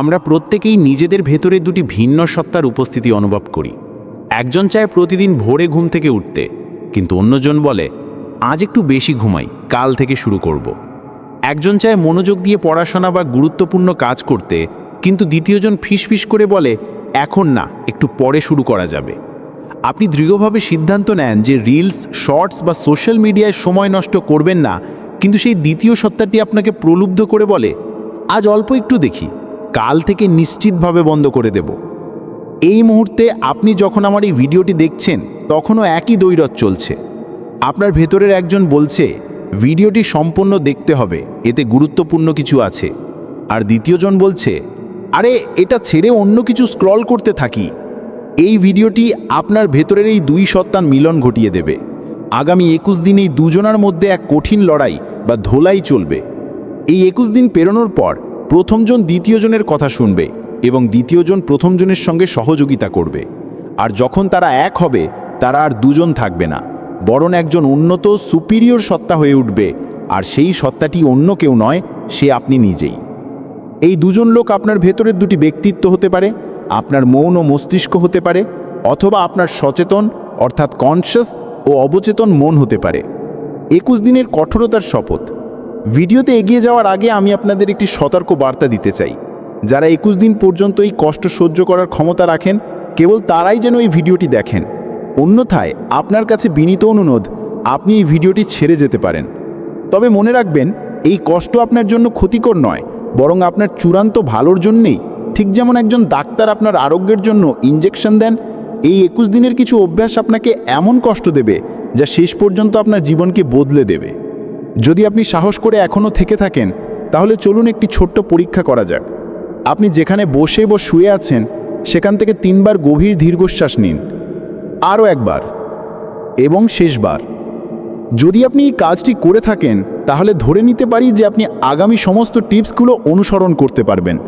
আমরা প্রত্যেকেই নিজেদের ভেতরে দুটি ভিন্ন সত্তার উপস্থিতি অনুভব করি। একজন চায় প্রতিদিন ভোরে ঘুম থেকে উঠতে, কিন্তু অন্যজন বলে, আজ একটু বেশি ঘুমাই, কাল থেকে শুরু করব। একজন চায় মনোযোগ দিয়ে পড়াশোনা বা গুরুত্বপূর্ণ কাজ করতে, কিন্তু দ্বিতীয়জন ফিসফিস করে বলে, এখন না, একটু পরে শুরু করা যাবে। আপনি দৃঢ়ভাবে সিদ্ধান্ত নেন যে রিলস, শর্টস বা সোশ্যাল মিডিয়ায় সময় নষ্ট করবেন না, কিন্তু সেই দ্বিতীয় সত্তাটি আপনাকে প্রলুব্ধ করে বলে, আজ অল্প একটু দেখি। কাল থেকে নিশ্চিতভাবে বন্ধ করে দেব। এই মুহূর্তে আপনি যখন আমার এই ভিডিওটি দেখছেন, তখনও একই দৈরথ চলছে। আপনার ভেতরের একজন বলছে, ভিডিওটি সম্পূর্ণ দেখতে হবে, এতে গুরুত্বপূর্ণ কিছু আছে। আর দ্বিতীয়জন বলছে, আরে, এটা ছেড়ে অন্য কিছু স্ক্রল করতে থাকি। এই ভিডিওটি আপনার ভেতরের এই দুই সত্তার মিলন ঘটিয়ে দেবে। আগামী একুশ দিন এই দুজনার মধ্যে এক কঠিন লড়াই বা ধোলাই চলবে। এই একুশ দিন পেরোনোর পর প্রথমজন দ্বিতীয়জনের কথা শুনবে এবং দ্বিতীয়জন প্রথমজনের সঙ্গে সহযোগিতা করবে। আর যখন তারা এক হবে, তারা আর দুজন থাকবে না, বরং একজন উন্নত, সুপিরিয়র সত্তা হয়ে উঠবে, আর সেই সত্তাটি অন্য কেউ নয়, সে আপনি নিজেই। এই দুজন লোক আপনার ভেতরের দুটি ব্যক্তিত্ব হতে পারে, আপনার মৌন মস্তিষ্ক হতে পারে, অথবা আপনার সচেতন, অর্থাৎ কনসিয়াস ও অবচেতন মন হতে পারে। একুশ দিনের কঠোরতার শপথ। ভিডিওতে এগিয়ে যাওয়ার আগে আমি আপনাদের একটি সতর্ক বার্তা দিতে চাই। যারা একুশ দিন পর্যন্ত এই কষ্ট সহ্য করার ক্ষমতা রাখেন, কেবল তারাই যেন এই ভিডিওটি দেখেন। অন্যথায়, আপনার কাছে বিনীত অনুরোধ, আপনি এই ভিডিওটি ছেড়ে যেতে পারেন। তবে মনে রাখবেন, এই কষ্ট আপনার জন্য ক্ষতিকর নয়, বরং আপনার চূড়ান্ত ভালোর জন্যেই। ঠিক যেমন একজন ডাক্তার আপনার আরোগ্যের জন্য ইঞ্জেকশন দেন, এই একুশ দিনের কিছু অভ্যাস আপনাকে এমন কষ্ট দেবে, যা শেষ পর্যন্ত আপনার জীবনকে বদলে দেবে। যদি আপনি সাহস করে এখনও থেকে থাকেন, তাহলে চলুন একটি ছোট্ট পরীক্ষা করা যাক। আপনি যেখানে বসে বা শুয়ে আছেন, সেখান থেকে তিনবার গভীর দীর্ঘশ্বাস নিন। আরও একবার এবং শেষবার। যদি আপনি এই কাজটি করে থাকেন, তাহলে ধরে নিতে পারি যে আপনি আগামী সমস্ত টিপসগুলো অনুসরণ করতে পারবেন।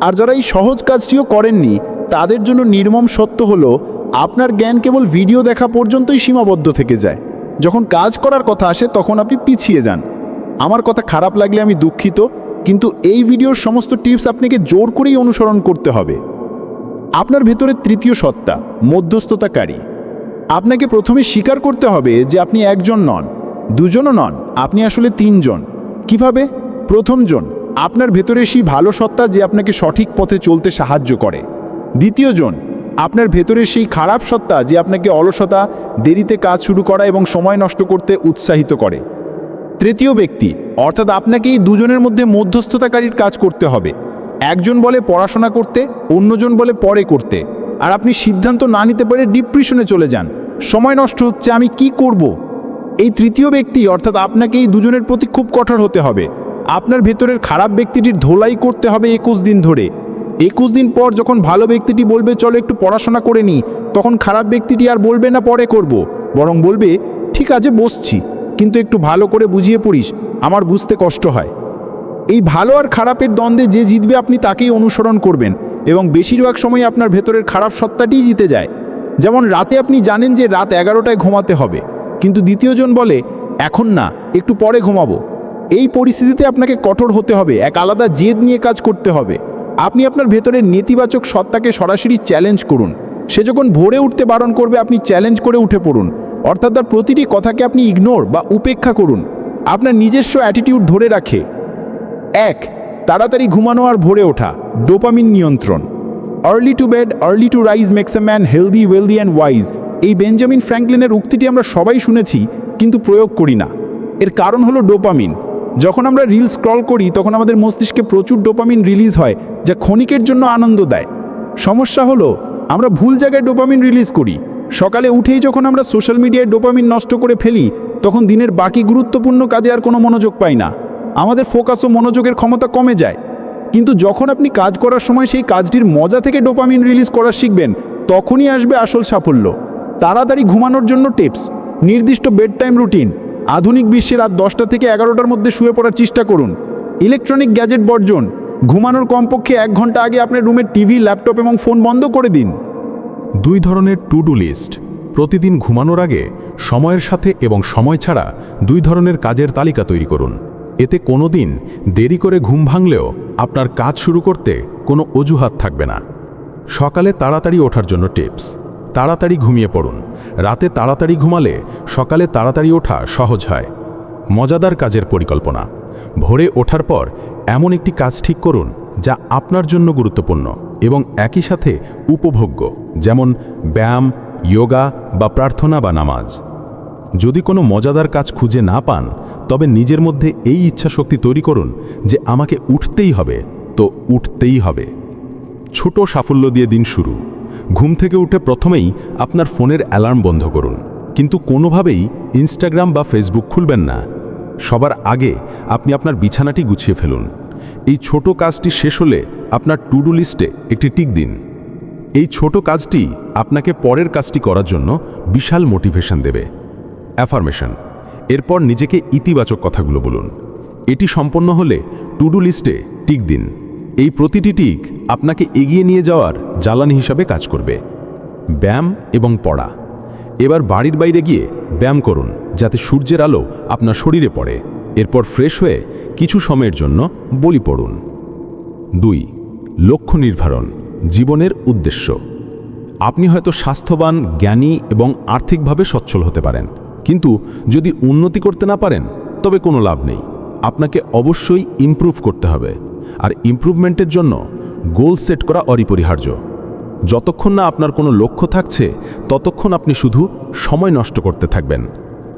আর যারা এই সহজ কাজটিও করেননি, তাদের জন্য নির্মম সত্য হলো, আপনার জ্ঞান কেবল ভিডিও দেখা পর্যন্তই সীমাবদ্ধ থেকে যায়। যখন কাজ করার কথা আসে, তখন আপনি পিছিয়ে যান। আমার কথা খারাপ লাগলে আমি দুঃখিত, কিন্তু এই ভিডিওর সমস্ত টিপস আপনাকে জোর করেই অনুসরণ করতে হবে। আপনার ভেতরে তৃতীয় সত্তা, মধ্যস্থতাকারী। আপনাকে প্রথমে স্বীকার করতে হবে যে আপনি একজন নন, দুজনও নন, আপনি আসলে তিনজন। কীভাবে? প্রথমজন, আপনার ভেতরে সেই ভালো সত্তা যে আপনাকে সঠিক পথে চলতে সাহায্য করে। দ্বিতীয়জন আপনার ভেতরে সেই খারাপ সত্তা যে আপনাকে অলসতা, দেরিতে কাজ শুরু করা এবং সময় নষ্ট করতে উৎসাহিত করে। তৃতীয় ব্যক্তি, অর্থাৎ আপনাকে এই দুজনের মধ্যে মধ্যস্থতাকারীর কাজ করতে হবে। একজন বলে পড়াশোনা করতে, অন্যজন বলে পরে করতে। আর আপনি সিদ্ধান্ত না নিতে পারে ডিপ্রেশনে চলে যান। সময় নষ্ট হচ্ছে, আমি কি করব। এই তৃতীয় ব্যক্তি, অর্থাৎ আপনাকে এই দুজনের প্রতি খুব কঠোর হতে হবে। আপনার ভেতরের খারাপ ব্যক্তিটির ধোলাই করতে হবে একুশ দিন ধরে। একুশ দিন পর যখন ভালো ব্যক্তিটি বলবে, চলো একটু পড়াশোনা করে নিই, তখন খারাপ ব্যক্তিটি আর বলবে না, পরে করব। বরং বলবে, ঠিক আছে, বসছি, কিন্তু একটু ভালো করে বুঝিয়ে পড়িস, আমার বুঝতে কষ্ট হয়। এই ভালো আর খারাপের দ্বন্দ্বে যে জিতবে, আপনি তাকেই অনুসরণ করবেন এবং বেশিরভাগ সময় আপনার ভেতরের খারাপ সত্তাটিই জিতে যায়। যেমন রাতে আপনি জানেন যে রাত এগারোটায় ঘুমাতে হবে, কিন্তু দ্বিতীয়জন বলে, এখন না, একটু পরে ঘুমাবো। এই পরিস্থিতিতে আপনাকে কঠোর হতে হবে, এক আলাদা জেদ নিয়ে কাজ করতে হবে। আপনি আপনার ভেতরের নেতিবাচক সত্তাকে সরাসরি চ্যালেঞ্জ করুন। সে যখন ভোরে উঠতে বারণ করবে, আপনি চ্যালেঞ্জ করে উঠে পড়ুন। অর্থাৎ তার প্রতিটি কথাকে আপনি ইগনোর বা উপেক্ষা করুন। আপনার নিজস্ব অ্যাটিটিউড ধরে রাখে। এক, তাড়াতাড়ি ঘুমানো আর ভোরে ওঠা। ডোপামিন নিয়ন্ত্রণ। Early to bed early to rise makes a man healthy wealthy and wise এই বেঞ্জামিন ফ্র্যাঙ্কলিনের উক্তিটি আমরা সবাই শুনেছি, কিন্তু প্রয়োগ করি না। এর কারণ হলো ডোপামিন যখন আমরা রিল স্ক্রল করি, তখন আমাদের মস্তিষ্কে প্রচুর ডোপামিন রিলিজ হয়, যা ক্ষণিকের জন্য আনন্দ দেয়। সমস্যা হলো, আমরা ভুল জায়গায় ডোপামিন রিলিজ করি। সকালে উঠেই যখন আমরা সোশ্যাল মিডিয়ায় ডোপামিন নষ্ট করে ফেলি, তখন দিনের বাকি গুরুত্বপূর্ণ কাজে আর কোনো মনোযোগ পাই না। আমাদের ফোকাস ও মনোযোগের ক্ষমতা কমে যায়। কিন্তু যখন আপনি কাজ করার সময় সেই কাজটির মজা থেকে ডোপামিন রিলিজ করা শিখবেন, তখনই আসবে আসল সাফল্য। তাড়াতাড়ি ঘুমানোর জন্য টিপস নির্দিষ্ট বেড টাইম রুটিন আধুনিক বিশ্বে রাত দশটা থেকে এগারোটার মধ্যে শুয়ে পড়ার চেষ্টা করুন। ইলেকট্রনিক গ্যাজেট বর্জন। ঘুমানোর কমপক্ষে এক ঘণ্টা আগে আপনার রুমের টিভি, ল্যাপটপ এবং ফোন বন্ধ করে দিন। দুই ধরনের টু ডু লিস্ট। প্রতিদিন ঘুমানোর আগে, সময়ের সাথে এবং সময় ছাড়া দুই ধরনের কাজের তালিকা তৈরি করুন। এতে কোনো দিন দেরি করে ঘুম ভাঙলেও আপনার কাজ শুরু করতে কোনো অজুহাত থাকবে না। সকালে তাড়াতাড়ি ওঠার জন্য টিপস। তাড়াতাড়ি ঘুমিয়ে পড়ুন। রাতে তাড়াতাড়ি ঘুমালে সকালে তাড়াতাড়ি ওঠা সহজ হয়। মজাদার কাজের পরিকল্পনা। ভোরে ওঠার পর এমন একটি কাজ ঠিক করুন যা আপনার জন্য গুরুত্বপূর্ণ এবং একই সাথে উপভোগ্য, যেমন ব্যায়াম, যোগা বা প্রার্থনা বা নামাজ। যদি কোনো মজাদার কাজ খুঁজে না পান, তবে নিজের মধ্যে এই ইচ্ছা শক্তি তৈরি করুন যে আমাকে উঠতেই হবে। তো উঠতেই হবে। ছোট সাফল্য দিয়ে দিন শুরু। ঘুম থেকে উঠে প্রথমেই আপনার ফোনের অ্যালার্ম বন্ধ করুন। কিন্তু কোনোভাবেই ইনস্টাগ্রাম বা ফেসবুক খুলবেন না। সবার আগে আপনি আপনার বিছানাটি গুছিয়ে ফেলুন। এই ছোট কাজটি শেষ হলে আপনার টু ডু লিস্টে একটি টিক দিন। এই ছোট কাজটি আপনাকে পরের কাজটি করার জন্য বিশাল মোটিভেশন দেবে। অ্যাফার্মেশন। এরপর নিজেকে ইতিবাচক কথাগুলো বলুন। এটি সম্পন্ন হলে টু ডু লিস্টে টিক দিন। এই প্রতিটি টিক আপনাকে এগিয়ে নিয়ে যাওয়ার জ্বালানি হিসাবে কাজ করবে। ব্যায়াম এবং পড়া। এবার বাড়ির বাইরে গিয়ে ব্যায়াম করুন, যাতে সূর্যের আলো আপনার শরীরে পড়ে। এরপর ফ্রেশ হয়ে কিছু সময়ের জন্য বলি পড়ুন। দুই, লক্ষ্য নির্ধারণ, জীবনের উদ্দেশ্য। আপনি হয়তো স্বাস্থ্যবান, জ্ঞানী এবং আর্থিকভাবে সচ্ছল হতে পারেন। কিন্তু যদি উন্নতি করতে না পারেন, তবে কোনো লাভ নেই। আপনাকে অবশ্যই ইমপ্রুভ করতে হবে। আর ইমপ্রুভমেন্টের জন্য গোল সেট করা অপরিহার্য। যতক্ষণ না আপনার কোনো লক্ষ্য থাকছে, ততক্ষণ আপনি শুধু সময় নষ্ট করতে থাকবেন।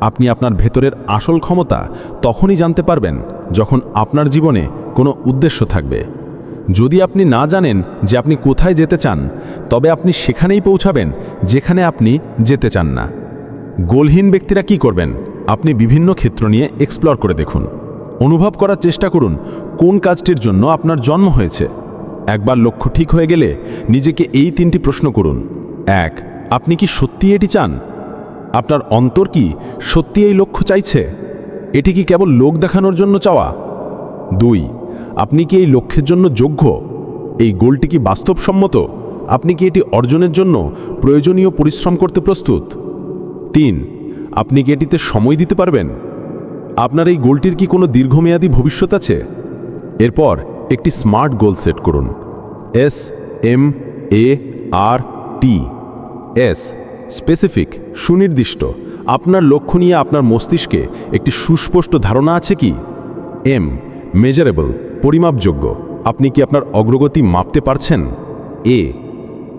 আপনি আপনার ভেতরের আসল ক্ষমতা তখনই জানতে পারবেন যখন আপনার জীবনে কোনো উদ্দেশ্য থাকবে। যদি আপনি না জানেন যে আপনি কোথায় যেতে চান, তবে আপনি সেখানেই পৌঁছাবেন যেখানে আপনি যেতে চান না। গোলহীন ব্যক্তিরা কি করবেন? আপনি বিভিন্ন ক্ষেত্র নিয়ে এক্সপ্লোর করে দেখুন। অনুভব করার চেষ্টা করুন, কোন কাজটির জন্য আপনার জন্ম হয়েছে। একবার লক্ষ্য ঠিক হয়ে গেলে নিজেকে এই তিনটি প্রশ্ন করুন। এক, আপনি কি সত্যি এটি চান? আপনার অন্তর কি সত্যি এই লক্ষ্য চাইছে? এটি কি কেবল লোক দেখানোর জন্য চাওয়া? দুই, আপনি কি এই লক্ষ্যের জন্য যোগ্য? এই গোলটি কি বাস্তবসম্মত? আপনি কি এটি অর্জনের জন্য প্রয়োজনীয় পরিশ্রম করতে প্রস্তুত? তিন, আপনি কি এটিতে সময় দিতে পারবেন? আপনার এই গোলটির কি কোনো দীর্ঘমেয়াদী ভবিষ্যৎ আছে? এরপর একটি স্মার্ট গোল সেট করুন। S M A R T S specific সুনির্দিষ্ট। আপনার লক্ষ্য নিয়ে আপনার মস্তিষ্কে একটি সুস্পষ্ট ধারণা আছে কি? এম মেজারেবল পরিমাপযোগ্য। আপনি কি আপনার অগ্রগতি মাপতে পারছেন? এ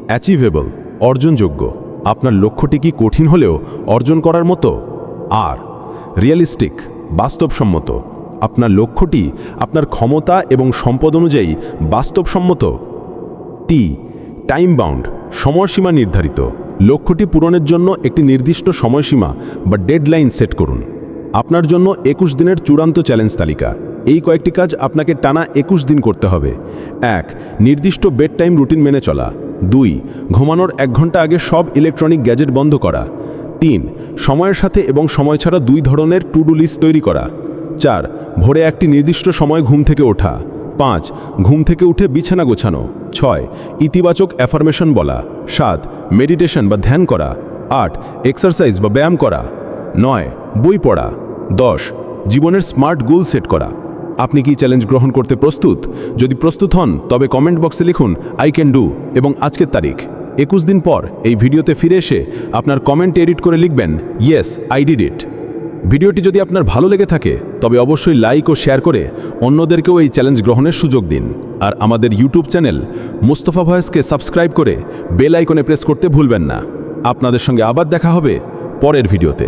অ্যাচিভেবল অর্জনযোগ্য। আপনার লক্ষ্যটি কি কঠিন হলেও অর্জন করার মতো? আর রিয়েলিস্টিক বাস্তবসম্মত। আপনার লক্ষ্যটি আপনার ক্ষমতা এবং সম্পদ অনুযায়ী বাস্তবসম্মত। টি টাইম বাউন্ড সময়সীমা নির্ধারিত। লক্ষ্যটি পূরণের জন্য একটি নির্দিষ্ট সময়সীমা বা ডেডলাইন সেট করুন। আপনার জন্য একুশ দিনের চূড়ান্ত চ্যালেঞ্জ তালিকা। এই কয়েকটি কাজ আপনাকে টানা একুশ দিন করতে হবে। এক, নির্দিষ্ট বেড টাইম রুটিন মেনে চলা। দুই, ঘুমানোর এক ঘণ্টা আগে সব ইলেকট্রনিক গ্যাজেট বন্ধ করা। তিন, সময়ের সাথে এবং সময় ছাড়া দুই ধরনের টু ডু লিস্ট তৈরি করা। চার, ভোরে একটি নির্দিষ্ট সময় ঘুম থেকে ওঠা। পাঁচ, ঘুম থেকে উঠে বিছানা গোছানো। ছয়, ইতিবাচক অ্যাফার্মেশন বলা। সাত মেডিটেশন বা ধ্যান করা। আট এক্সারসাইজ বা ব্যায়াম করা। নয়, বই পড়া। দশ, জীবনের স্মার্ট গোল সেট করা। আপনি কি চ্যালেঞ্জ গ্রহণ করতে প্রস্তুত? যদি প্রস্তুত হন, তবে কমেন্ট বক্সে লিখুন আই ক্যান ডু এবং আজকের তারিখ। একুশ দিন পর এই ভিডিওতে ফিরে এসে আপনার কমেন্ট এডিট করে লিখবেন ইয়েস আই ডিড ইট ভিডিওটি যদি আপনার ভালো লেগে থাকে, তবে অবশ্যই লাইক ও শেয়ার করে অন্যদেরকেও এই চ্যালেঞ্জ গ্রহণের সুযোগ দিন। আর আমাদের ইউটিউব চ্যানেল মুস্তফা ভয়েসকে সাবস্ক্রাইব করে বেল আইকনে প্রেস করতে ভুলবেন না। আপনাদের সঙ্গে আবার দেখা হবে পরের ভিডিওতে।